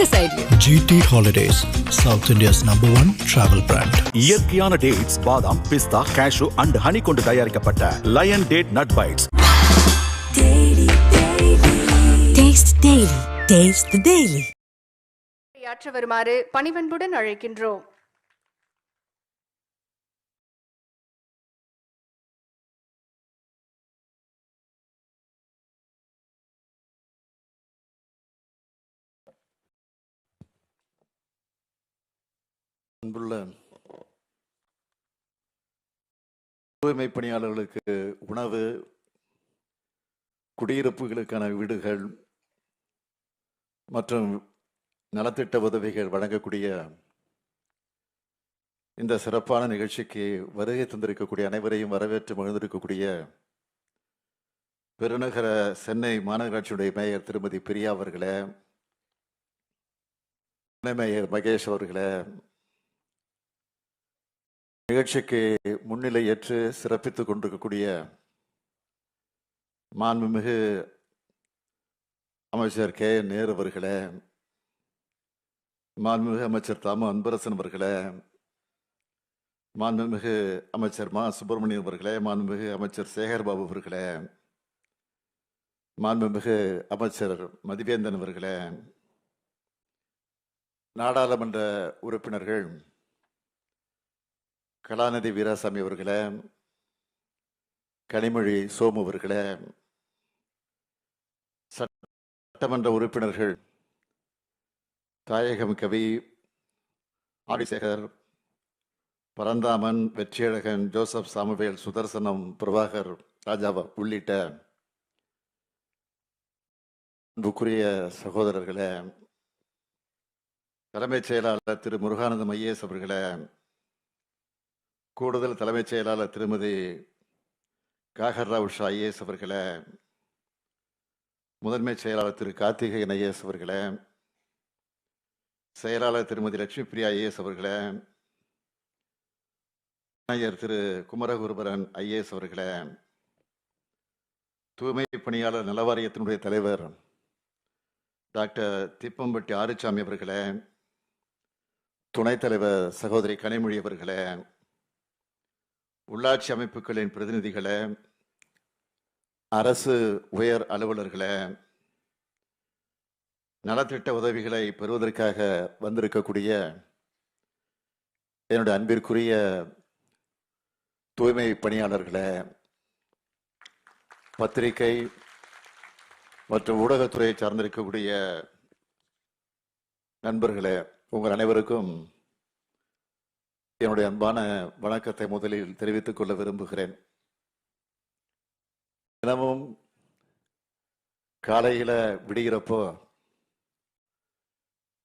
எங்க சைட்லயும் GT Holidays, South India's number one travel brand. இயற்கையான டேட்ஸ் பாதாம் பிஸ்தா கேஷு அண்ட் ஹனி கொண்டு தயாரிக்கப்பட்ட Lion date nut bites taste daily taste daily ஆற்ற வருமாறு பணிவன்புடன் அழைக்கின்றோம். அன்புள்ள தூய்மை பணியாளர்களுக்கு உணவு குடியிருப்புகளுக்கான வீடுகள் மற்றும் நலத்திட்ட உதவிகள் வழங்கக்கூடிய இந்த சிறப்பான நிகழ்ச்சிக்கு வருகை தந்திருக்கக்கூடிய அனைவரையும் வரவேற்று மகிழ்ந்திருக்கக்கூடிய பெருநகர சென்னை மாநகராட்சியுடைய மேயர் திருமதி பிரியா அவர்களே துணை மேயர் மகேஷ் அவர்களே நிகழ்ச்சிக்கு முன்னிலை ஏற்று சிறப்பித்துக் கொண்டிருக்கக்கூடிய மாண்புமிகு அமைச்சர் கே. நேரு அவர்களே மாண்புமிகு அமைச்சர் தாமு அன்பரசன் அவர்களே மாண்புமிகு அமைச்சர் மா. சுப்பிரமணியன் அவர்களே மாண்புமிகு அமைச்சர் சேகர்பாபு அவர்களே மாண்புமிகு அமைச்சர் மதிவேந்தன் அவர்களே நாடாளுமன்ற உறுப்பினர்கள் கலாநிதி வீராசாமி அவர்களே கனிமொழி சோமு அவர்களே சட்டமன்ற உறுப்பினர்கள் தாயகம் கவி ஆடிசேகர் பரந்தாமன் வெற்றியழகன் ஜோசப் சாமுவேல் சுதர்சனம் பிரபாகர் ராஜாவா உள்ளிட்ட அன்புக்குரிய சகோதரர்களே தலைமைச் செயலாளர் திரு முருகானந்தம் ஐஏஎஸ் அவர்களை கூடுதல் தலைமைச் செயலாளர் திருமதி காகர் ராவ் ஷா ஐஏஎஸ் அவர்களை முதன்மை செயலாளர் திரு கார்த்திகேயன் ஐஏஎஸ் அவர்களை செயலாளர் திருமதி லட்சுமி பிரியா ஐஏஎஸ் அவர்களை ஆணையர் திரு குமரகுருபரன் ஐஏஎஸ் அவர்களை தூய்மை பணியாளர் நலவாரியத்தினுடைய தலைவர் டாக்டர் திப்பம்பட்டி ஆறுசாமி அவர்களே துணைத் தலைவர் சகோதரி கனிமொழி அவர்களே உள்ளாட்சி அமைப்புகளின் பிரதிநிதிகளை அரசு உயர் அலுவலர்களை நலத்திட்ட உதவிகளை பெறுவதற்காக வந்திருக்கக்கூடிய என்னுடைய அன்பிற்குரிய தூய்மை பணியாளர்களை பத்திரிகை மற்றும் ஊடகத்துறையை சார்ந்திருக்கக்கூடிய நண்பர்களே உங்கள் அனைவருக்கும் என்னுடைய அன்பான வணக்கத்தை முதலில் தெரிவித்துக் கொள்ள விரும்புகிறேன். தினமும் காலையில விடுகிறப்போ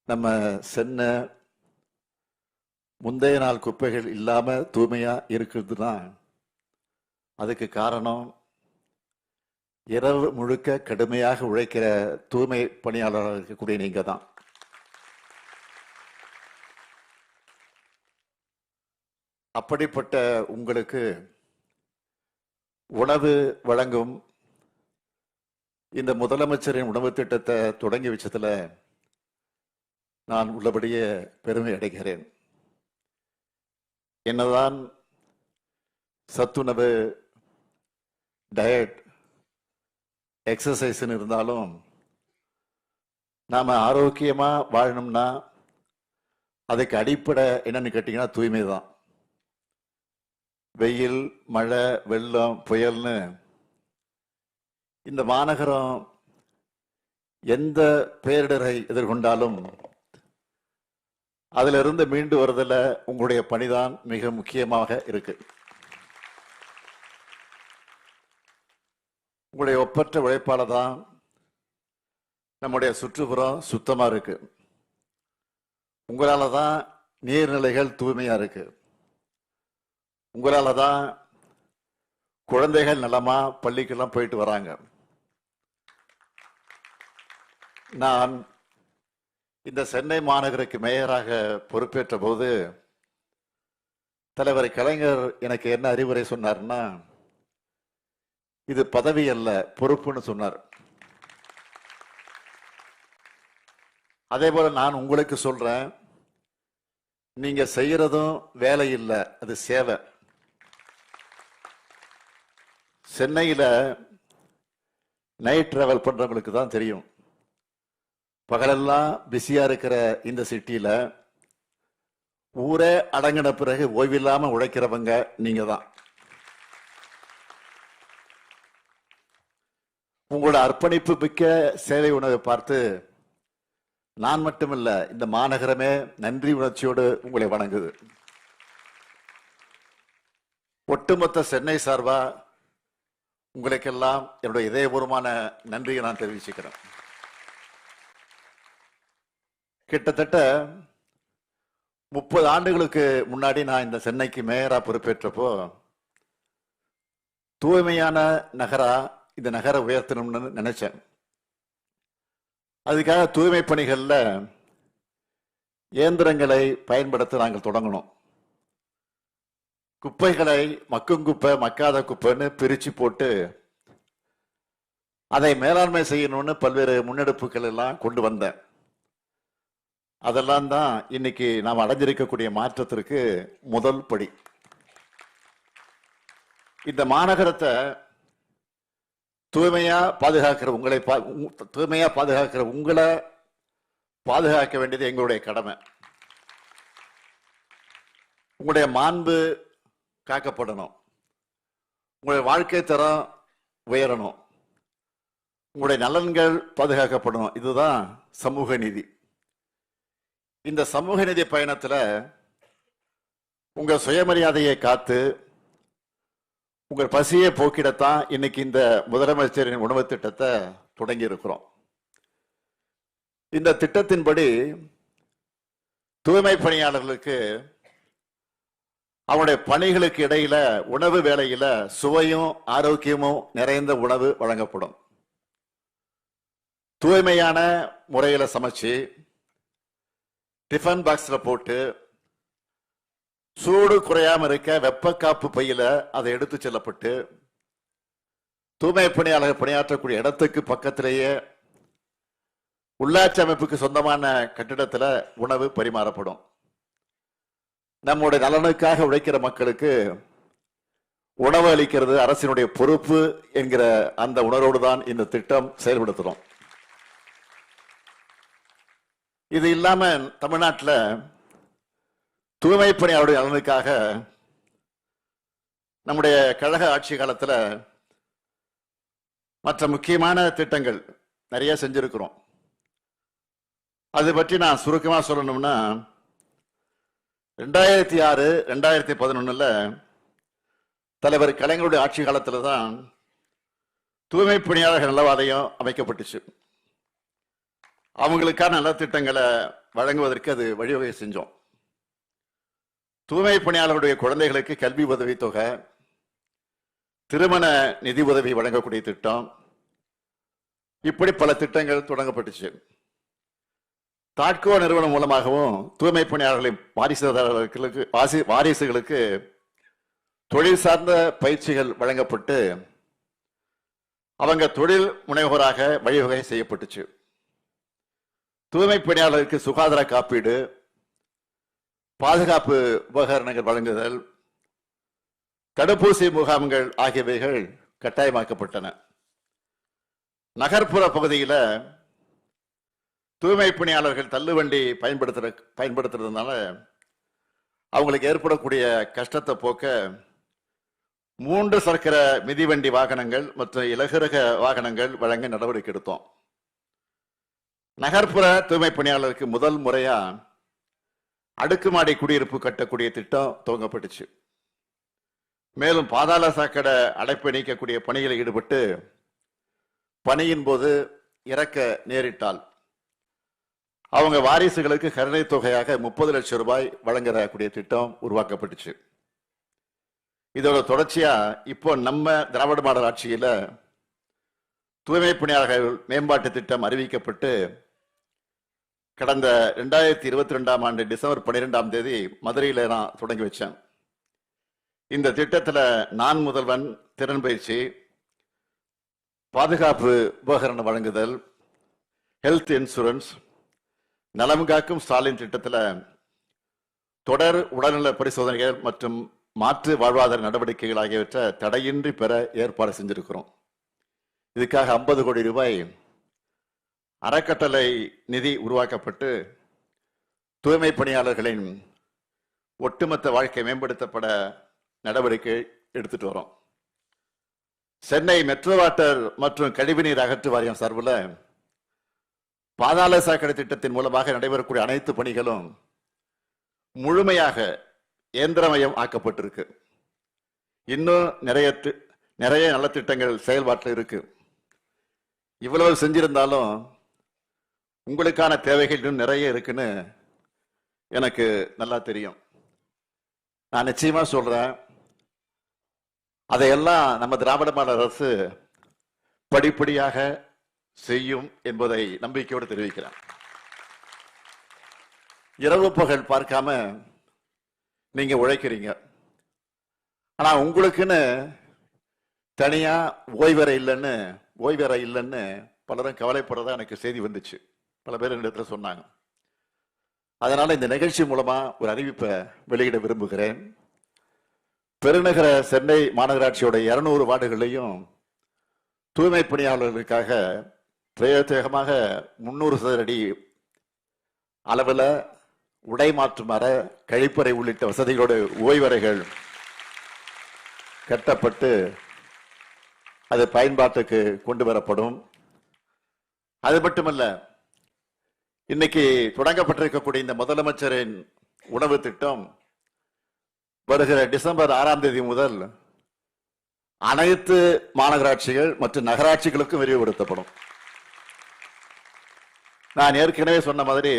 நம்ம சென்ன முந்தைய நாள் குப்பைகள் இல்லாம தூய்மையா இருக்குதுன்னா அதுக்கு காரணம் இரவு முழுக்க கடுமையாக உழைக்கிற தூய்மை பணியாளராக இருக்கக்கூடிய நீங்க தான் அப்படிப்பட்ட உங்களுக்கு உணவு வழங்கும் இந்த முதலமைச்சரின் உணவு திட்டத்தை தொடங்கி வச்சதுல நான் உள்ளபடியே பெருமை அடைகிறேன். என்னதான் சத்துணவு டயட் எக்ஸசைஸ்ன்னு இருந்தாலும் நாம் ஆரோக்கியமாக வாழணும்னா அதுக்கு அடிப்படை என்னன்னு கேட்டிங்கன்னா தூய்மை தான் வெயில் மழை வெள்ளம் புயல்னு இந்த மாநகரம் எந்த பேரிடரை எதிர்கொண்டாலும் அதிலிருந்து மீண்டு வருதில் உங்களுடைய பணிதான் மிக முக்கியமாக இருக்கு. உங்களுடைய ஒப்பற்ற உழைப்பால தான் நம்முடைய சுற்றுப்புறம் சுத்தமாக இருக்கு. உங்களால தான் நீர்நிலைகள் தூய்மையாக இருக்குது உங்களால தான் குழந்தைகள் நலமா பள்ளிக்கெல்லாம் போயிட்டு வராங்க. நான் இந்த சென்னை மாநகருக்கு மேயராக பொறுப்பேற்ற போது தலைவர் கலைஞர் எனக்கு என்ன அறிவுரை சொன்னார்னா இது பதவி அல்ல பொறுப்புன்னு சொன்னார். அதே போல நான் உங்களுக்கு சொல்றேன் நீங்க செய்யறதும் வேலை இல்லை அது சேவை. சென்னையில் நைட் ட்ராவல் பண்ணுறவங்களுக்கு தான் தெரியும். பகலெல்லாம் பிஸியாக இருக்கிற இந்த சிட்டியில் ஊரே அடங்கின பிறகு ஓய்வில்லாமல் உழைக்கிறவங்க நீங்கள் தான். உங்களோட அர்ப்பணிப்பு மிக்க சேவை உணவை பார்த்து நான் மட்டுமல்ல இந்த மாநகரமே நன்றி உணர்ச்சியோடு உங்களை வணங்குது. ஒட்டுமொத்த சென்னை சார்பாக உங்களுக்கெல்லாம் என்னுடைய இதயபூர்வமான நன்றியை நான் தெரிவிச்சுக்கிறேன். கிட்டத்தட்ட முப்பது ஆண்டுகளுக்கு முன்னாடி நான் இந்த சென்னைக்கு மேயரா பொறுப்பேற்றப்போ தூய்மையான நகரா இந்த நகரை உயர்த்தணும்னு நினைச்சேன். அதுக்காக தூய்மை பணிகளில் இயந்திரங்களை பயன்படுத்த நாங்கள் தொடங்கணும் குப்பைகளை மக்கும் குப்பை மக்காத குப்பைன்னு பிரித்து போட்டு அதை மேலாண்மை செய்யணும்னு பல்வேறு முன்னெடுப்புகள் எல்லாம் கொண்டு வந்தேன். அதெல்லாம் தான் இன்னைக்கு நாம் அடைஞ்சிருக்கக்கூடிய மாற்றத்திற்கு முதல் படி. இந்த மாநகரத்தை தூய்மையா பாதுகாக்கிற உங்களை பா- உ- தூய்மையா பாதுகாக்கிற உங்களை பாதுகாக்க வேண்டியது எங்களுடைய கடமை. உங்களுடைய மாண்பு காக்கப்படணும். உங்களுடைய வாழ்க்கை தரம் உயரணும். உங்களுடைய நலன்கள் பாதுகாக்கப்படணும். இதுதான் சமூக நீதி. இந்த சமூக நீதி பயணத்தில் உங்கள் சுயமரியாதையை காத்து உங்கள் பசியை போக்கிடத்தான் இன்னைக்கு இந்த முதலமைச்சரின் உணவு திட்டத்தை தொடங்கி இருக்கிறோம் இந்த திட்டத்தின்படி தூய்மை பணியாளர்களுக்கு அவனுடைய பணிகளுக்கு இடையில உணவு வேலையில சுவையும் ஆரோக்கியமும் நிறைந்த உணவு வழங்கப்படும். தூய்மையான முறையில சமைச்சு டிஃபன் பாக்ஸ்ல போட்டு சூடு குறையாம இருக்க வெப்ப காப்பு பையில அதை எடுத்து செல்லப்பட்டு தூய்மை பணியாளர் பணியாற்றக்கூடிய இடத்துக்கு பக்கத்திலேயே உள்ளாட்சி அமைப்புக்கு சொந்தமான கட்டிடத்துல உணவு பரிமாறப்படும். நம்முடைய நலனுக்காக உழைக்கிற மக்களுக்கு உணவு அளிக்கிறது அரசினுடைய பொறுப்பு என்கிற அந்த உணர்வோடு தான் இந்த திட்டம் செயல்படுத்துறோம். இது இல்லாம தமிழ்நாட்டில் தூய்மை பணியாளருடைய நலனுக்காக நம்முடைய கழக ஆட்சி காலத்தில் மற்ற முக்கியமான திட்டங்கள் நிறைய செஞ்சிருக்கிறோம். அது பற்றி நான் சுருக்கமாக சொல்லணும்னா ரெண்டாயிரத்தி ஆறு ரெண்டாயிரத்தி பதினொன்னுல தலைவர் கலைஞருடைய ஆட்சி காலத்தில் தான் தூய்மை பணியாளர்கள் நலவாதையம் அமைக்கப்பட்டுச்சு. அவங்களுக்கான நலத்திட்டங்களை வழங்குவதற்கு அது வழிவகை செஞ்சோம். தூய்மை பணியாளருடைய குழந்தைகளுக்கு கல்வி உதவி தொகை திருமண நிதி உதவி வழங்கக்கூடிய திட்டம் இப்படி பல திட்டங்கள் தொடங்கப்பட்டுச்சு. தாட்கோ நிறுவனம் மூலமாகவும் தூய்மை பணியாளர்களின் வாரிசுதாரர்களுக்கு வாசி- வாரிசுகளுக்கு தொழில் சார்ந்த பயிற்சிகள் வழங்கப்பட்டு அவங்க தொழில் முனைவோராக வழிவகை செய்யப்பட்டுச்சு. தூய்மை பணியாளருக்கு சுகாதார காப்பீடு பாதுகாப்பு உபகரணங்கள் வழங்குதல் தடுப்பூசி முகாம்கள் ஆகியவைகள் கட்டாயமாக்கப்பட்டன. நகர்ப்புற பகுதியில் தூய்மை பணியாளர்கள் தள்ளுவண்டி பயன்படுத்துற பயன்படுத்துறதுனால அவங்களுக்கு ஏற்படக்கூடிய கஷ்டத்தை போக்க மூன்று சக்கர மிதிவண்டி வாகனங்கள் மற்றும் இலகுரக வாகனங்கள் வழங்க நடவடிக்கை எடுத்தோம். நகர்ப்புற தூய்மை பணியாளருக்கு முதல் முறையா அடுக்குமாடி குடியிருப்பு கட்டக்கூடிய திட்டம் துவங்கப்பட்டுச்சு. மேலும் பாதாள சாக்கடை அடைப்பை நீக்கக்கூடிய பணியில் ஈடுபட்டு பணியின் போது இறக்க நேரிட்டால் அவங்க வாரிசுகளுக்கு கருணை தொகையாக முப்பது லட்சம் ரூபாய் வழங்கக்கூடிய திட்டம் உருவாக்கப்பட்டுச்சு. இதோட தொடர்ச்சியா இப்போ நம்ம திராவிட மாடல் ஆட்சியில் தூய்மை பணியாளர்கள் மேம்பாட்டு திட்டம் அறிவிக்கப்பட்டு கடந்த ரெண்டாயிரத்தி இருபத்தி ரெண்டாம் ஆண்டு டிசம்பர் பன்னிரெண்டாம் தேதி மதுரையில் நான் தொடங்கி வச்சேன். இந்த திட்டத்தில் நான் முதல்வன் திறன் பயிற்சி பாதுகாப்பு உபகரணம் வழங்குதல் ஹெல்த் இன்சூரன்ஸ் நலம் காக்கும் ஸ்டாலின் திட்டத்தில் தொடர் உடல்நல பரிசோதனைகள் மற்றும் மாற்று வாழ்வாதார நடவடிக்கைகள் ஆகியவற்றை தடையின்றி பெற ஏற்பாடு செஞ்சிருக்கிறோம். இதுக்காக ஐம்பது கோடி ரூபாய் அறக்கட்டளை நிதி உருவாக்கப்பட்டு தூய்மை பணியாளர்களின் ஒட்டுமொத்த வாழ்க்கை மேம்படுத்தப்பட நடவடிக்கை எடுத்துட்டு வரோம். சென்னை மெட்ரோ வாட்டர் மற்றும் கழிவுநீர் அகற்று வாரியம் சார்பில் பாதாள சாக்கடை திட்டத்தின் மூலமாக நடைபெறக்கூடிய அனைத்து பணிகளும் முழுமையாக இயந்திரமயம் ஆக்கப்பட்டிருக்கு. இன்னும் நிறைய தி- நிறைய நலத்திட்டங்கள் செயல்பாட்டில் இருக்கு. இவ்வளவு செஞ்சிருந்தாலும் உங்களுக்கான தேவைகள் இன்னும் நிறைய இருக்குன்னு எனக்கு நல்லா தெரியும். நான் நிச்சயமா சொல்றேன். அதையெல்லாம் நம்ம திராவிட மாடல் அரசு படிப்படியாக செய்யும் என்பதை நம்பிக்கையோடு தெரிவிக்கிறேன். இரவு பகல் பார்க்காம நீங்க உழைக்கிறீங்க. ஆனா உங்களுக்குன்னு தனியா ஓய்வறை இல்லைன்னு ஓய்வறை இல்லைன்னு பலரும் கவலைப்படுறதா எனக்கு செய்தி வந்துச்சு. பல பேர் இடத்துல சொன்னாங்க. அதனால இந்த நிகழ்ச்சி மூலமா ஒரு அறிவிப்பை வெளியிட விரும்புகிறேன். பெருநகர சென்னை மாநகராட்சியோட இருநூறு வார்டுகளையும் தூய்மை பணியாளர்களுக்காக பிரத்யேகமாக முன்னூறு சதுர அடி அளவில் உடை மாற்றும் அறை கழிப்பறை உள்ளிட்ட வசதிகளோடு ஓய்வறைகள் கட்டப்பட்டு அது பயன்பாட்டுக்கு கொண்டு வரப்படும். அது மட்டுமல்ல இன்னைக்கு தொடங்கப்பட்டிருக்கக்கூடிய இந்த முதலமைச்சரின் உணவு திட்டம் வருகிற டிசம்பர் ஆறாம் தேதி முதல் அனைத்து மாநகராட்சிகள் மற்றும் நகராட்சிகளுக்கும் விரிவுபடுத்தப்படும். நான் ஏற்கனவே சொன்ன மாதிரி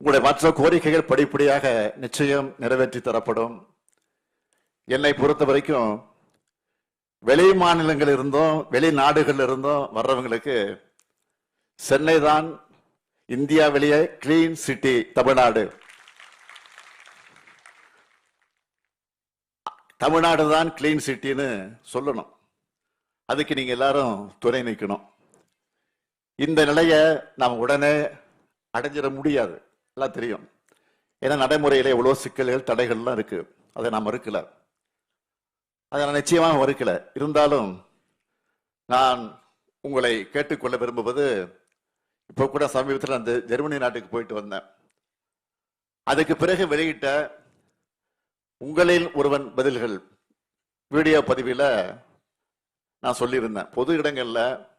உங்களுடைய மற்ற கோரிக்கைகள் படிப்படியாக நிச்சயம் நிறைவேற்றி தரப்படும். என்னை பொறுத்த வரைக்கும் வெளி மாநிலங்கள் இருந்தும் வெளிநாடுகள் இருந்தும் வர்றவங்களுக்கு சென்னை தான் இந்தியா வெளியே கிளீன் சிட்டி தமிழ்நாடு. தமிழ்நாடு தான் கிளீன் சிட்டின்னு சொல்லணும். அதுக்கு நீங்க எல்லாரும் துணை நிற்கணும் இந்த நிலையை நாம் உடனே அடைஞ்சிட முடியாது. எல்லாம் தெரியும். ஏன்னா நடைமுறையில எவ்வளவு சிக்கல்கள் தடைகள்லாம் இருக்கு. அதை நான் மறுக்கல. அதை நான் நிச்சயமாக மறுக்கல. இருந்தாலும் நான் உங்களை கேட்டுக்கொள்ள விரும்புவது இப்போ கூட சமீபத்தில் அந்த ஜெர்மனி நாட்டுக்கு போயிட்டு வந்தேன். அதுக்கு பிறகு வெளியிட்ட உங்களில் ஒருவன் பதில்கள் வீடியோ பதிவில் நான் சொல்லியிருந்தேன். பொது இடங்களில்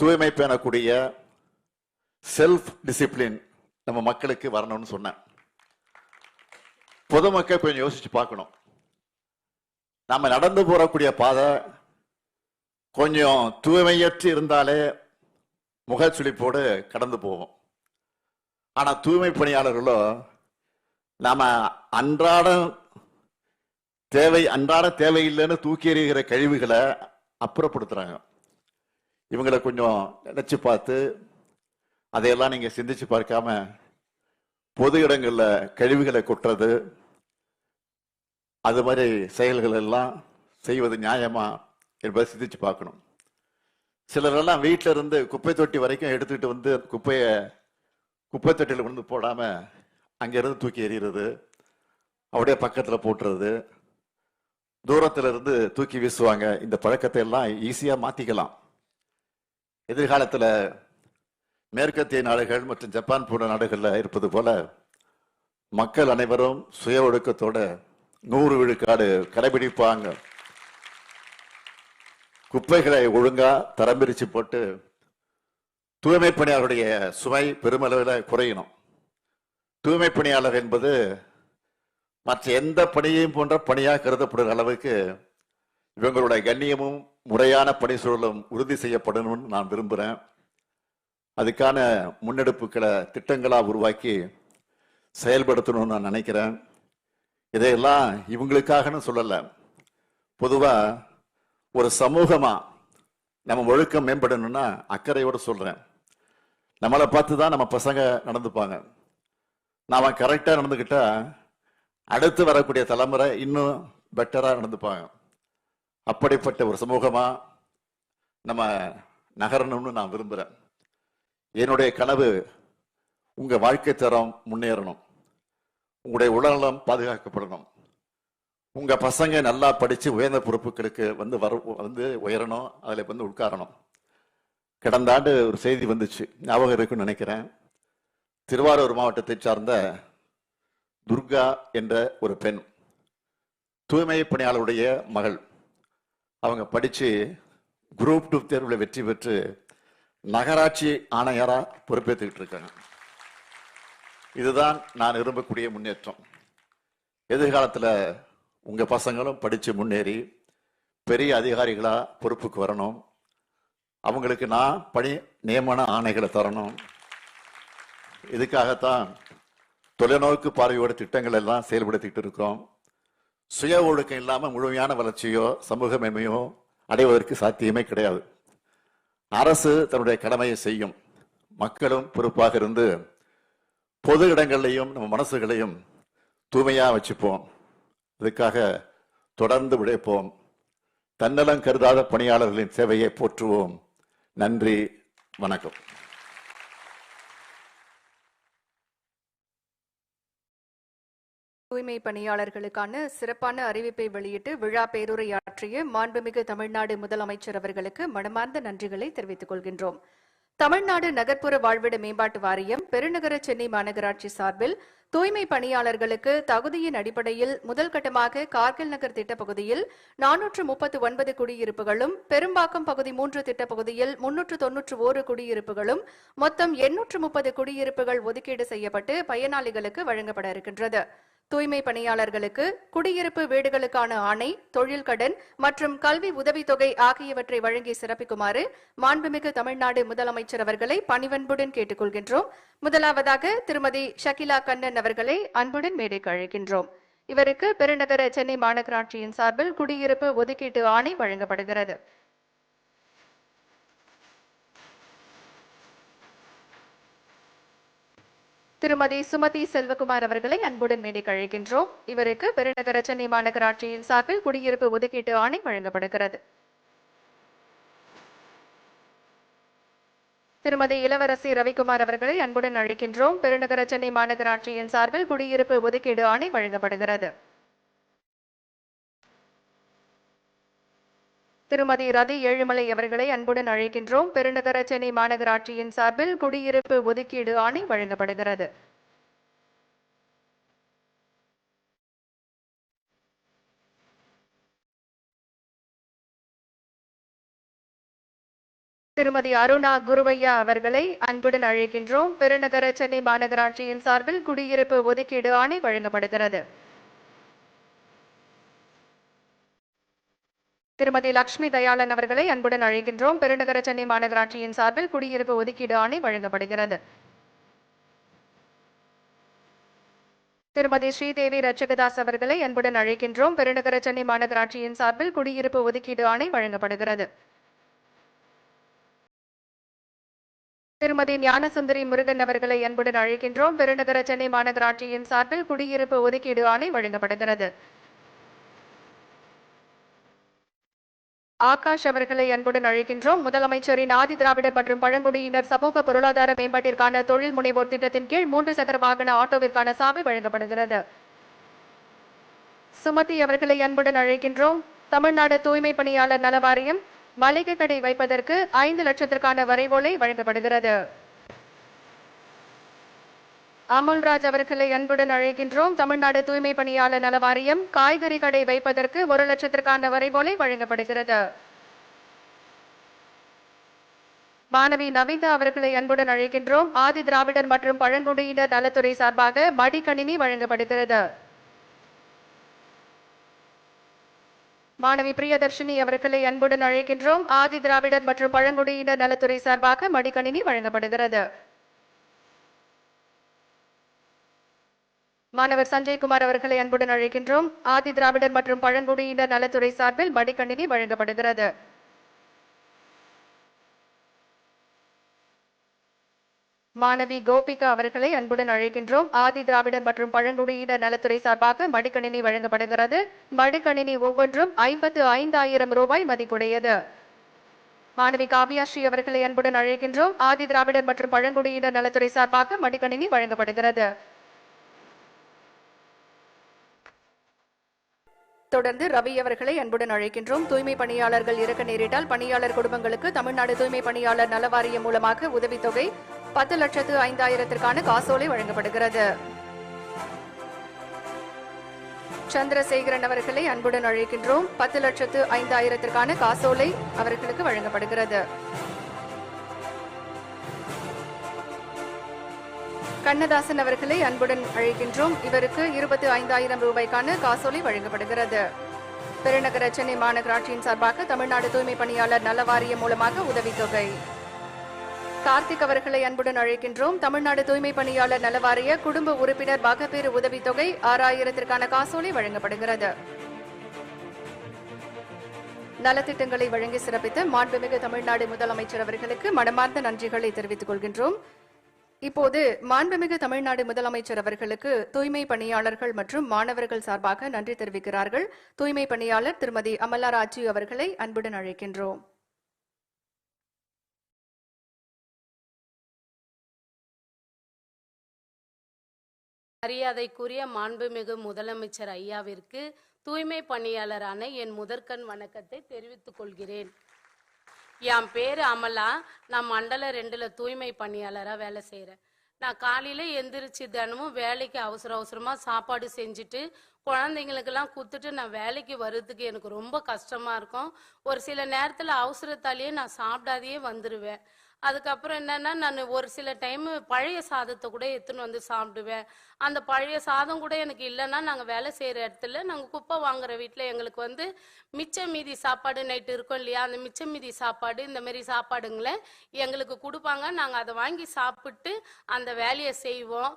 தூய்மை பேணக்கூடிய செல்ஃப் டிசிப்ளின் நம்ம மக்களுக்கு வரணும்னு சொன்னேன். பொதுமக்கள் கொஞ்சம் யோசிச்சு பார்க்கணும். நம்ம நடந்து போறக்கூடிய பாதை கொஞ்சம் தூய்மையற்று இருந்தாலே முகச்சுளிப்போடு கடந்து போவோம். ஆனால் தூய்மை பணியாளர்களோ நாம் அன்றாடம் தேவை அன்றாட தேவையில்லைன்னு தூக்கி எறிகிற கழிவுகளை அப்புறப்படுத்துறாங்க. இவங்களை கொஞ்சம் நினைச்சு பார்த்து அதையெல்லாம் நீங்கள் சிந்திச்சு பார்க்காம பொது இடங்களில் கழிவுகளை கொட்டுறது அது மாதிரி செயல்கள் எல்லாம் செய்வது நியாயமா என்பதை சிந்திச்சு பார்க்கணும். சிலரெல்லாம் வீட்டில இருந்து குப்பை தொட்டி வரைக்கும் எடுத்துக்கிட்டு வந்து குப்பையை குப்பை தொட்டியில் கொண்டு போடாம அங்கிருந்து தூக்கி எறிகிறது அப்படியே பக்கத்தில் போட்டுறது தூரத்துல இருந்து தூக்கி வீசுவாங்க. இந்த பழக்கத்தை எல்லாம் ஈஸியாக மாத்திக்கலாம். எதிர்காலத்தில் மேற்கத்திய நாடுகள் மற்றும் ஜப்பான் போன்ற நாடுகளில் இருப்பது போல மக்கள் அனைவரும் சுய ஒழுக்கத்தோட நூறு விழுக்காடு கடைபிடிப்பாங்க. குப்பைகளை ஒழுங்கா தரம் பிரித்து போட்டு தூய்மை பணியாளருடைய சுமை பெருமளவில் குறையணும். தூய்மை பணியாளர் என்பது மற்ற எந்த பணியையும் போன்ற பணியாக கருதப்படுகிற அளவுக்கு இவங்களுடைய கண்ணியமும் முறையான பணி சூழலும் உறுதி செய்யப்படணும்னு நான் விரும்புகிறேன் அதுக்கான முன்னெடுப்புகளை திட்டங்களாக உருவாக்கி செயல்படுத்தணும்னு நான் நினைக்கிறேன். இதையெல்லாம் இவங்களுக்காகன்னு சொல்லலை. பொதுவாக ஒரு சமூகமாக நம்ம ஒழுக்கம் மேம்படணும்னா அக்கறையோடு சொல்கிறேன் நம்மளை பார்த்து தான் நம்ம பசங்க நடந்துப்பாங்க. நாம் கரெக்டாக நடந்துக்கிட்டால் அடுத்து வரக்கூடிய தலைமுறை இன்னும் பெட்டராக நடந்துப்பாங்க. அப்படிப்பட்ட ஒரு சமூகமா நம்ம நகரணும்னு நான் விரும்புறேன். என்னுடைய கனவு உங்க வாழ்க்கை தரம் முன்னேறணும். உங்களுடைய உடல்நலம் பாதுகாக்கப்படணும். உங்க பசங்க நல்லா படிச்சு உயர்ந்த பொறுப்புகளுக்கு வந்து வர வந்து உயரணும் அதில் வந்து உட்காரணும். கடந்த ஆண்டு ஒரு செய்தி வந்துச்சு ஞாபகம் இருக்குன்னு நினைக்கிறேன். திருவாரூர் மாவட்டத்தை சார்ந்த துர்கா என்ற ஒரு பெண் தூய்மை பணியாளருடைய மகள். அவங்க படித்து குரூப் டூ தேர்வில் வெற்றி பெற்று நகராட்சி ஆணையராக பொறுப்பேற்றுக்கிட்டு இருக்காங்க. இதுதான் நான் விரும்பக்கூடிய முன்னேற்றம். எதிர்காலத்தில் உங்கள் பசங்களும் படித்து முன்னேறி பெரிய அதிகாரிகளாக பொறுப்புக்கு வரணும். அவங்களுக்கு நான் பணி நியமன ஆணைகளை தரணும். இதுக்காகத்தான் தொலைநோக்கு பார்வையோட திட்டங்கள் எல்லாம் செயல்படுத்திக்கிட்டு இருக்கோம் சுய ஒழுக்கம் இல்லாமல் முழுமையான வளர்ச்சியோ சமூக மேன்மையோ அடைவதற்கு சாத்தியமே கிடையாது. அரசு தன்னுடைய கடமையை செய்யும். மக்களும் பொறுப்பாக இருந்து பொது இடங்கள்லையும் நம்ம மனசுகளையும் தூய்மையாக வச்சுப்போம். இதுக்காக தொடர்ந்து உழைப்போம். தன்னலம் கருதாத பணியாளர்களின் சேவையை போற்றுவோம். நன்றி வணக்கம். தூய்மை பணியாளர்களுக்கான சிறப்பான அறிவிப்பை வெளியிட்டு விழா பேருரையாற்றிய மாண்புமிகு தமிழ்நாடு முதலமைச்சர் அவர்களுக்கு மனமார்ந்த நன்றிகளை தெரிவித்துக் கொள்கின்றோம். தமிழ்நாடு நகர்ப்புற வாழ்விட மேம்பாட்டு வாரியம் பெருநகர சென்னை மாநகராட்சி சார்பில் தூய்மை பணியாளர்களுக்கு தகுதியின் அடிப்படையில் முதல் கட்டமாக கார்கில் நகர் திட்டப் பகுதியில் நானூற்று முப்பத்து ஒன்பது குடியிருப்புகளும் பெரும்பாக்கம் பகுதி மூன்று திட்டப் பகுதியில் முன்னூற்று தொன்னூற்று ஓரு குடியிருப்புகளும் மொத்தம் எண்ணூற்று முப்பது குடியிருப்புகள் ஒதுக்கீடு செய்யப்பட்டு பயனாளிகளுக்கு வழங்கப்பட இருக்கின்றது. தூய்மை பணியாளர்களுக்கு குடியிருப்பு வீடுகளுக்கான ஆணை தொழில் கடன் மற்றும் கல்வி உதவித்தொகை ஆகியவற்றை வழங்கி சிறப்பிக்குமாறு மாண்புமிகு தமிழ்நாடு முதலமைச்சர் அவர்களை பணிவன்புடன் கேட்டுக்கொள்கின்றோம். முதலாவதாக திருமதி ஷகிலா கண்ணன் அவர்களை அன்புடன் மேடைக்கு அழைக்கின்றோம். இவருக்கு பெருநகர சென்னை மாநகராட்சியின் சார்பில் குடியிருப்பு ஒதுக்கீட்டு ஆணை வழங்கப்படுகிறது. திருமதி சுமதி செல்வகுமார் அவர்களை அன்புடன் மேடைக்கு கழிக்கின்றோம் இவருக்கு பெருநகர சென்னை மாநகராட்சியின் சார்பில் குடியிருப்பு ஒதுக்கீட்டு ஆணை வழங்கப்படுகிறது. திருமதி இளவரசி ரவிக்குமார் அவர்களை அன்புடன் அழைக்கின்றோம். பெருநகர சென்னை மாநகராட்சியின் சார்பில் குடியிருப்பு ஒதுக்கீடு ஆணை வழங்கப்படுகிறது. திருமதி ரதி ஏழுமலை அவர்களை அன்புடன் அழைக்கின்றோம். பெருநகர சென்னை மாநகராட்சியின் சார்பில் குடியிருப்பு ஒதுக்கீடு ஆணை வழங்கப்படுகிறது. திருமதி அருணா குருவையா அவர்களை அன்புடன் அழைக்கின்றோம். பெருநகர சென்னை மாநகராட்சியின் சார்பில் குடியிருப்பு ஒதுக்கீடு ஆணை வழங்கப்படுகிறது. திருமதி லட்சுமி தயாளன் அவர்களை அன்புடன் அழைக்கின்றோம். பெருநகர சென்னை மாநகராட்சியின் சார்பில் குடியிருப்பு ஒதுக்கீடு ஆணை வழங்கப்படுகிறது. திருமதி ஸ்ரீதேவி ரட்சகதாஸ் அவர்களை அன்புடன் அழைக்கின்றோம். பெருநகர சென்னை மாநகராட்சியின் சார்பில் குடியிருப்பு ஒதுக்கீடு ஆணை வழங்கப்படுகிறது. திருமதி ஞானசுந்தரி முருகன் அவர்களை அன்புடன் அழைக்கின்றோம். பெருநகர சென்னை மாநகராட்சியின் சார்பில் குடியிருப்பு ஒதுக்கீடு ஆணை வழங்கப்படுகிறது. ஆகாஷ் அவர்களை அன்புடன் அழைக்கின்றோம். முதலமைச்சரின் ஆதி திராவிடர் மற்றும் பழங்குடியினர் சமூக பொருளாதார மேம்பாட்டிற்கான தொழில் முனைவோர் திட்டத்தின் கீழ் மூன்று சதர வாகன ஆட்டோவிற்கான சாவி வழங்கப்படுகிறது. சுமதி அவர்களை அன்புடன் அழைக்கின்றோம். தமிழ்நாடு தூய்மை பணியாளர் நல வாரியம் மளிகை கடை வைப்பதற்கு ஐந்து லட்சத்திற்கான வரைவோலை வழங்கப்படுகிறது. அமுல்ராஜ் அவர்களை அன்புடன் அழைக்கின்றோம். தமிழ்நாடு தூய்மை பணியாளர் நல வாரியம் காய்கறி கடை வைப்பதற்கு ஒரு லட்சத்திற்கான வரைபோலை வழங்கப்படுகிறது. மாணவி நவிதா அவர்களை அன்புடன் அழைக்கின்றோம். ஆதி திராவிடர் மற்றும் பழங்குடியினர் நலத்துறை சார்பாக மடிக்கணினி வழங்கப்படுகிறது. மாணவி பிரியதர்ஷினி அவர்களை அன்புடன் அழைக்கின்றோம். ஆதி திராவிடர் மற்றும் பழங்குடியினர் நலத்துறை சார்பாக மடிக்கணினி வழங்கப்படுகிறது. மாணவர் சஞ்சய்குமார் அவர்களை அன்புடன் அழைக்கின்றோம். ஆதி திராவிடர் மற்றும் பழங்குடியினர் நலத்துறை சார்பில் மடிக்கணினி வழங்கப்படுகிறது. மாணவி கோபிகா அவர்களை அன்புடன் அழைக்கின்றோம். ஆதி திராவிடர் மற்றும் பழங்குடியினர் நலத்துறை சார்பாக மடிக்கணினி வழங்கப்படுகிறது. மடிக்கணினி ஒவ்வொன்றும் ஐம்பத்து ஐந்தாயிரம் ரூபாய் மதிப்புடையது. மாணவி காவியாஸ்ரீ அவர்களை அன்புடன் அழைக்கின்றோம். ஆதி திராவிடர் மற்றும் பழங்குடியினர் நலத்துறை சார்பாக மடிக்கணினி வழங்கப்படுகிறது. தொடர்ந்து ரவி அவர்களை அன்புடன் அழைக்கின்றோம். தூய்மை பணியாளர்கள் இறக்க நேரிட்டால் பணியாளர் குடும்பங்களுக்கு தமிழ்நாடு தூய்மை பணியாளர் நலவாரியம் மூலமாக உதவித்தொகை பத்து லட்சத்து ஐந்தாயிரத்திற்கான காசோலை வழங்கப்படுகிறது. சந்திரசேகரன் அவர்களை அன்புடன் அழைக்கின்றோம். பத்து லட்சத்து ஐந்தாயிரத்திற்கான காசோலை அவர்களுக்கு வழங்கப்படுகிறது. கண்ணதாசன் அவர்களை அன்புடன் அழைக்கின்றோம். இவருக்கு இருபத்தி ஐந்தாயிரம் ரூபாய்க்கான காசோலை வழங்கப்படுகிறது. பெருநகர சென்னை மாநகராட்சியின் சார்பாக தமிழ்நாடு தூய்மை பணியாளர் நல வாரியம் மூலமாக உதவித்தொகை. கார்த்திக் அவர்களை அன்புடன் அழைக்கின்றோம். தமிழ்நாடு தூய்மை பணியாளர் நல வாரிய குடும்ப உறுப்பினர் பாகப்பேறு உதவித்தொகை ஆறாயிரத்திற்கான காசோலை வழங்கப்படுகிறது. நலத்திட்டங்களை வழங்கி சிறப்பித்த மாண்புமிகு தமிழ்நாடு முதலமைச்சர் அவர்களுக்கு மனமார்ந்த நன்றிகளை தெரிவித்துக் கொள்கின்றோம். இப்போது மாண்புமிகு தமிழ்நாடு முதலமைச்சர் அவர்களுக்கு தூய்மை பணியாளர்கள் மற்றும் மாணவர்கள் சார்பாக நன்றி தெரிவிக்கிறார்கள். தூய்மை பணியாளர் திருமதி அமலா ராஜு அவர்களை அன்புடன் அழைக்கின்றோம். மரியாதைக்குரிய மாண்புமிகு முதலமைச்சர் ஐயாவிற்கு தூய்மை பணியாளரான என் முதற்கண் வணக்கத்தை தெரிவித்துக் கொள்கிறேன். என் பேர் அமலா. நான் மண்டல ரெண்டில் தூய்மை பணியாளராக வேலை செய்கிறேன் நான் காலையில் எந்திரிச்சு தினமும் வேலைக்கு அவசர அவசரமாக சாப்பாடு செஞ்சுட்டு குழந்தைங்களுக்கெல்லாம் கொடுத்துட்டு நான் வேலைக்கு வர்றதுக்கு எனக்கு ரொம்ப கஷ்டமாக இருக்கும். ஒரு சில நேரத்தில் அவசரத்தாலேயே நான் சாப்பிடாதையே வந்துடுவேன் அதுக்கப்புறம் என்னன்னா நான் ஒரு சில டைம் பழைய சாதத்தை கூட எடுத்துன்னு வந்து சாப்பிடுவேன். அந்த பழைய சாதம் கூட எனக்கு இல்லைன்னா நாங்கள் வேலை செய்கிற இடத்துல நாங்கள் குப்பை வாங்குற வீட்டில் எங்களுக்கு வந்து மிச்ச மீதி சாப்பாடு நைட்டு இருக்கும் இல்லையா அந்த மிச்ச மீதி சாப்பாடு இந்த மாதிரி சாப்பாடுங்களை எங்களுக்கு கொடுப்பாங்க. நாங்கள் அதை வாங்கி சாப்பிட்டு அந்த வேலையை செய்வோம்.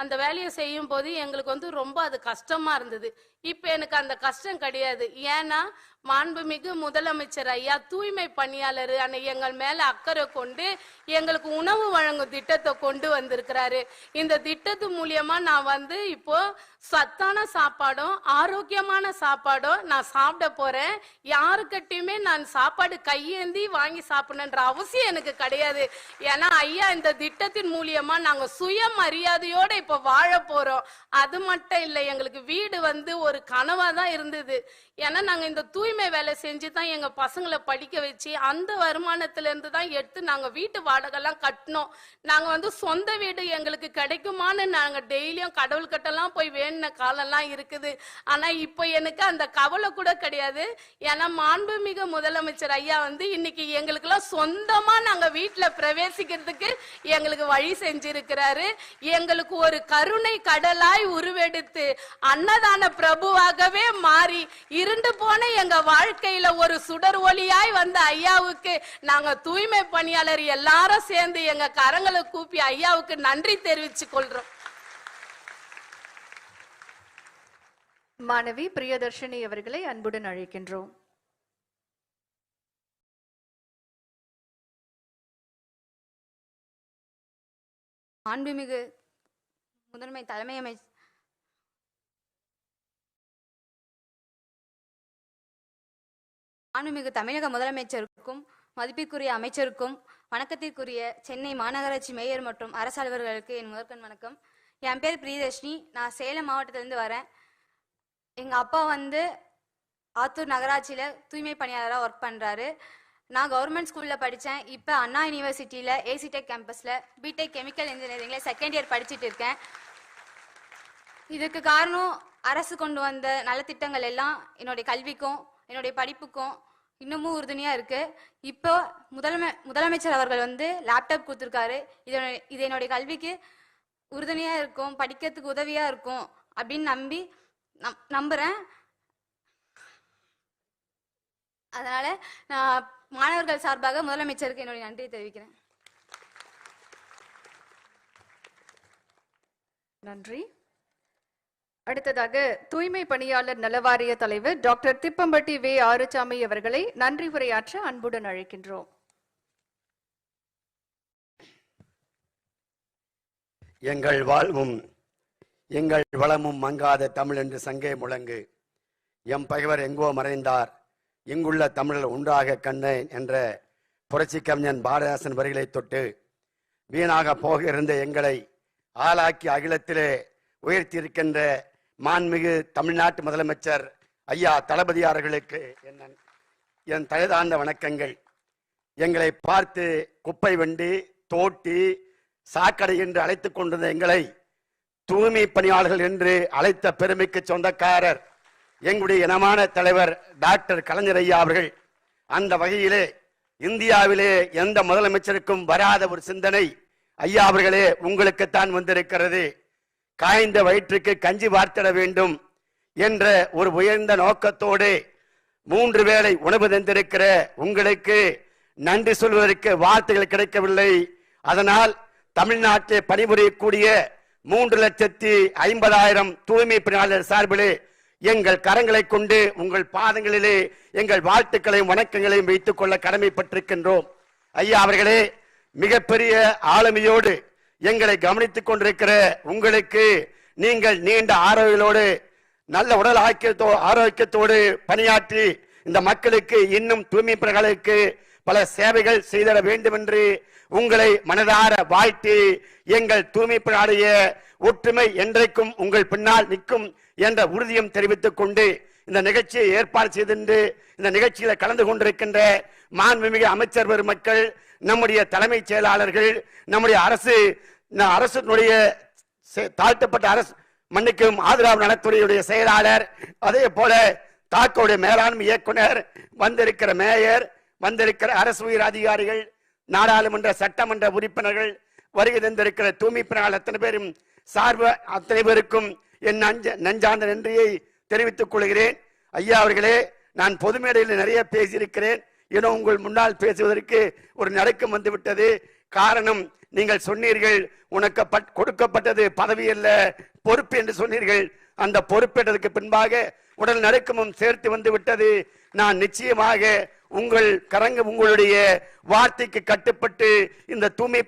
அந்த வேலையை செய்யும் போது எங்களுக்கு வந்து ரொம்ப அது கஷ்டமா இருந்தது. இப்போ எனக்கு அந்த கஷ்டம் கிடையாது. ஏன்னா மாண்புமிகு முதலமைச்சர் ஐயா தூய்மை பணியாளர் அன்னை எங்கள் மேல அக்கறை கொண்டு எங்களுக்கு உணவு வழங்கும் திட்டத்தை கொண்டு வந்திருக்கிறாரு. இந்த திட்டத்து மூலியமா நான் வந்து இப்போ சத்தான சாப்பாடும் ஆரோக்கியமான சாப்பாடும் நான் சாப்பிட போறேன். யாருக்கிட்டையுமே நான் சாப்பாடு கையேந்தி வாங்கி சாப்பிடணுன்ற அவசியம் எனக்கு கிடையாது. ஏன்னா ஐயா இந்த திட்டத்தின் மூலியமா நாங்க சுயமரியாதையோட இப்ப வாழ போறோம். அது மட்டும் இல்லை எங்களுக்கு வீடு வந்து ஒரு கனவா தான் இருந்தது. ஏன்னா நாங்க இந்த தூய் தூய்மை வேலை செஞ்சு தான் எங்க பசங்களை படிக்க வச்சு அந்த வருமானத்திலேருந்து தான் எடுத்து நாங்க வீட்டு வாடகைலாம் கட்டினோம். நாங்க வந்து சொந்த வீடு எங்களுக்கு கிடைக்குமான்னு நாங்க டெய்லியும் கடவுள்கிட்டலாம் போய் வேண்டின காலம்லாம் இருக்குது. ஆனா இப்போ எனக்கு அந்த கவலை கூட கிடையாது. ஏன்னா மாண்புமிகு முதலமைச்சர் ஐயா வந்து இன்னைக்கு எங்களுக்கெல்லாம் சொந்தமா நாங்க வீட்டில் பிரவேசிக்கிறதுக்கு எங்களுக்கு வழி செஞ்சிருக்கிறாரு. எங்களுக்கு ஒரு கருணை கடலாய் உருவெடுத்து அன்னதான பிரபுவாகவே மாறி இருண்டு போன எங்க வாழ்க்கையில ஒரு சுடர் ஒளியாய் வந்த ஐயாவுக்கு நாங்க தூய்மை பணியாளர் எல்லாரும் சேர்ந்து எங்க கரங்களை கூப்பி ஐயாவுக்கு நன்றி தெரிவிச்சுக் கொள்றோம். மாணவி பிரியதர்ஷினி அவர்களை அன்புடன் அழைக்கின்றோம். மாண்புமிகு முதன்மை தலைமை அமை மாண்புமிகு தமிழக முதலமைச்சருக்கும் மதிப்பிற்குரிய அமைச்சருக்கும் வணக்கத்திற்குரிய சென்னை மாநகராட்சி மேயர் மற்றும் அரசு அலுவலர்களுக்கு என் முதற்கண் வணக்கம். என் பேர் பிரியதர்ஷினி. நான் சேலம் மாவட்டத்திலேருந்து வரேன். எங்கள் அப்பா வந்து ஆத்தூர் நகராட்சியில் தூய்மை பணியாளராக ஒர்க் பண்ணுறாரு நான் கவர்மெண்ட் ஸ்கூலில் படித்தேன் இப்போ அண்ணா யூனிவர்சிட்டியில் ஏசிடெக் கேம்பஸில் பிடெக் கெமிக்கல் இன்ஜினியரிங்கில் செகண்ட் இயர் படிச்சுட்டு இருக்கேன். இதுக்கு காரணம் அரசு கொண்டு வந்த நலத்திட்டங்கள் எல்லாம் என்னுடைய கல்விக்கும் என்னுடைய படிப்புக்கும் இன்னமும் உறுதுணையாக இருக்குது இப்போ முதலமை முதலமைச்சர் அவர்கள் வந்து லேப்டாப் கொடுத்துருக்காரு. இது இது என்னுடைய கல்விக்கு உறுதுணையாக இருக்கும் படிக்கிறதுக்கு உதவியாக இருக்கும் அப்படின்னு நம்பி நம் நம்புகிறேன் அதனால் நான் மாணவர்கள் சார்பாக முதலமைச்சருக்கு என்னுடைய நன்றியை தெரிவிக்கிறேன். நன்றி. அடுத்ததாக தூய்மை பணியாளர் நலவாரிய தலைவர் டாக்டர் திப்பம்பட்டி வே ஆறுசாமி அவர்களை நன்றி உரையாற்ற அன்புடன் அழைக்கின்றோம். எங்கள் வாழ்வும் எங்கள் வளமும் மங்காத தமிழ் என்று சங்கே முழங்கு. எம் பகைவர் எங்கோ மறைந்தார் இங்குள்ள தமிழர் உண்டாக கண்டேன் என்ற புரட்சி கவிஞன் பாரதாசன் வரிகளை தொட்டு வீணாக போக இருந்த எங்களை ஆளாக்கி அகிலத்திலே உயர்த்தியிருக்கின்ற மாண்மிகு தமிழ்நாட்டு முதலமைச்சர் ஐயா தளபதியார்களுக்கு என் என் தயதார்ந்த வணக்கங்கள். எங்களை பார்த்து குப்பை வண்டி தோட்டி சாக்கடை என்று அழைத்துக் கொண்டிருந்த எங்களை தூய்மை பணியாளர்கள் என்று அழைத்த பெருமைக்கு சொந்தக்காரர் எங்களுடைய இனமான தலைவர் டாக்டர் கலைஞர் ஐயா அவர்கள். அந்த வகையிலே இந்தியாவிலே எந்த முதலமைச்சருக்கும் வராத ஒரு சிந்தனை ஐயா அவர்களே உங்களுக்குத்தான் வந்திருக்கிறது. காய்ந்த வயிற்றுக்கு கஞ்சி வார்த்திட வேண்டும் என்ற ஒரு உயர்ந்த நோக்கத்தோடு மூன்று வேளை உணவு தந்திருக்கிற உங்களுக்கு நன்றி சொல்வதற்கு வார்த்தைகள் கிடைக்கவில்லை. அதனால் தமிழ்நாட்டில் பணிபுரியக்கூடிய மூன்று லட்சத்தி ஐம்பதாயிரம் தூய்மை பணியாளர் சார்பிலே எங்கள் கரங்களை கொண்டு உங்கள் பாதங்களிலே எங்கள் வாழ்த்துக்களையும் வணக்கங்களையும் வைத்துக் கொள்ள கடமைப்பட்டிருக்கின்றோம். ஐயா அவர்களே மிகப்பெரிய ஆளுமையோடு எங்களை கவனித்துக் கொண்டிருக்கிற உங்களுக்கு நீங்கள் நீண்ட ஆரோக்கியோடு நல்ல உடல் ஆக்கியத்தோ ஆரோக்கியத்தோடு பணியாற்றி இந்த மக்களுக்கு இன்னும் தூய்மை பணிகளுக்கு பல சேவைகள் செய்திட வேண்டும் என்று உங்களை மனதார வாழ்த்தி எங்கள் தூய்மை ஒற்றுமை என்றைக்கும் உங்கள் பின்னால் நிற்கும் என்ற உறுதியும் தெரிவித்துக் கொண்டு இந்த நிகழ்ச்சியை ஏற்பாடு செய்திருந்து இந்த நிகழ்ச்சியில் கலந்து கொண்டிருக்கின்ற மாண்புமிகு அமைச்சர் பெருமக்கள் நம்முடைய தலைமைச் செயலாளர்கள் நம்முடைய அரசு அரசுடைய செ- தாழ்த்தப்பட்ட அரசு மன்னிக்கும் ஆதரவு நலத்துறையுடைய செயலாளர் அதே போல தாக்கோடைய மேலாண்மை இயக்குனர் வந்திருக்கிற மேயர் வந்திருக்கிற அரசு உயர் அதிகாரிகள் நாடாளுமன்ற சட்டமன்ற உறுப்பினர்கள் வருகை தந்திருக்கிற தூய்மை பணியாளர் அத்தனை பேரும் சார்பு அத்தனை பேருக்கும் என் நஞ்ச நஞ்சார்ந்த நன்றியை தெரிவித்துக் கொள்கிறேன். ஐயா அவர்களே நான் பொது மேடையில் நிறைய பேசியிருக்கிறேன். ஏனோ உங்கள் முன்னால் பேசுவதற்கு ஒரு நடுக்கம் வந்துவிட்டது. காரணம் நீங்கள் சொன்னீர்கள் உனக்கு பட்- கொடுக்கப்பட்டது பதவி அல்ல பொறுப்பு என்று சொன்னீர்கள். அந்த பொறுப்பேற்றதுக்கு பின்பாக உடல் நடுக்கமும் சேர்த்து வந்து விட்டது நான் நிச்சயமாக உங்கள் கரங்க உங்களுடைய வார்த்தைக்கு கட்டுப்பட்டு இந்த தூய்மை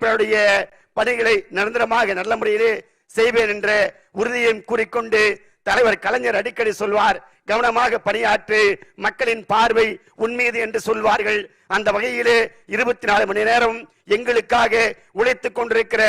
பணிகளை நிரந்தரமாக நல்ல முறையிலே செய்வேன் என்ற உறுதியையும் கூறிக்கொண்டு தலைவர் கலைஞர் அடிக்கடி சொல்வார். கவனமாக பணியாற்று மக்களின் பார்வை உன்மீது என்று சொல்வார்கள். அந்த வகையிலே இருபத்தி நாலு மணி நேரம் எங்களுக்காக உழைத்துக் கொண்டிருக்கிற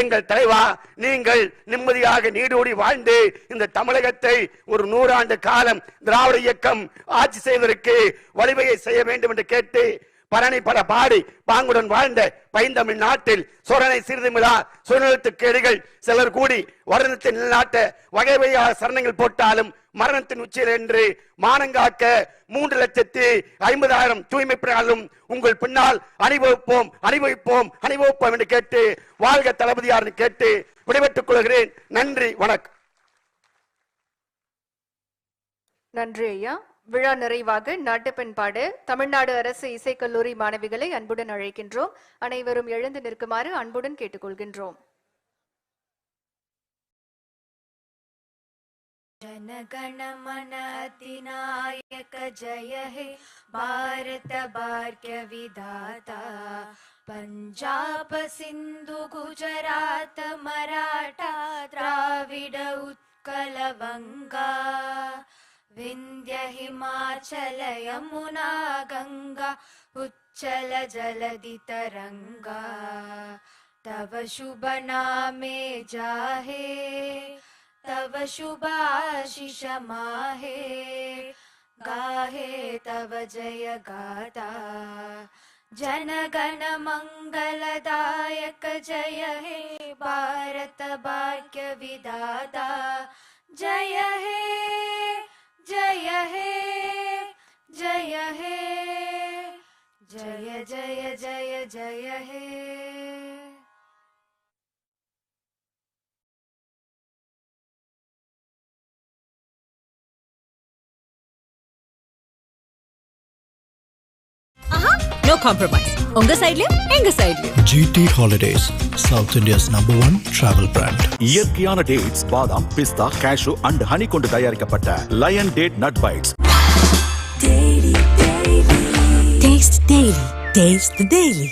எங்கள் தலைவா நீங்கள் நிம்மதியாக நீடோடி வாழ்ந்து இந்த தமிழகத்தை ஒரு நூறாண்டு காலம் திராவிட இயக்கம் ஆட்சி செய்வதற்கு வழிவகை செய்ய வேண்டும் என்று கேட்டு பரணி பல பாடி பாங்குடன் வாழ்ந்த பைந்தமிழ் நாட்டில் சோழனை சிறிதுமிழா சுயநலத்து கேடுகள் சிலர் கூடி வருணத்தை நிலநாட்ட வகை வகையாக சரணங்கள் போட்டாலும் மரணத்தின் உச்சியில் என்று மானங்காக்க மூன்று லட்சத்தி ஐம்பதாயிரம் தூய்மை பணியாளரும் உங்கள் பின்னால் அனுபவிப்போம் அனுபவிப்போம் அனுபவிப்போம் என்று கேட்டு வாழ்க தளபதியார் கேட்டு விடைபெற்றுக் கொள்கிறேன். நன்றி வணக்கம். நன்றி ஐயா. விழா நிறைவாக நாட்டுப்பெண் பாட தமிழ்நாடு அரசு இசைக்கல்லூரி மாணவிகளை அன்புடன் அழைக்கின்றோம். அனைவரும் எழுந்து நிற்குமாறு அன்புடன் கேட்டுக்கொள்கின்றோம். जनगणमन अधिनायक जय हे भारत भाग्य विधाता पञ्जाब सिन्धु गुजरात मराठा द्राविड उत्कल वङ्गा विन्ध्य हिमाचल यमुना गङ्गा उच्चल जलधि तरङ्गा तव शुभ नामे जाहे तव शुभ आशिष माहे गाहे तव जय गाता। जनगण मङ्गलदायक जय हे भारत भाग्य विधाता। जय हे जय हे जय हे। जय जय जय जय हे। Compromise. உங்க சைடுலயும் எங்க சைடுலயும் GT Holidays, South India's number one travel brand. இயற்கையான டேட்ஸ் பாதாம் பிஸ்தா கேஷு அண்ட் ஹனி கொண்டு தயாரிக்கப்பட்ட Lion date nut bites the Daily. Taste the Daily.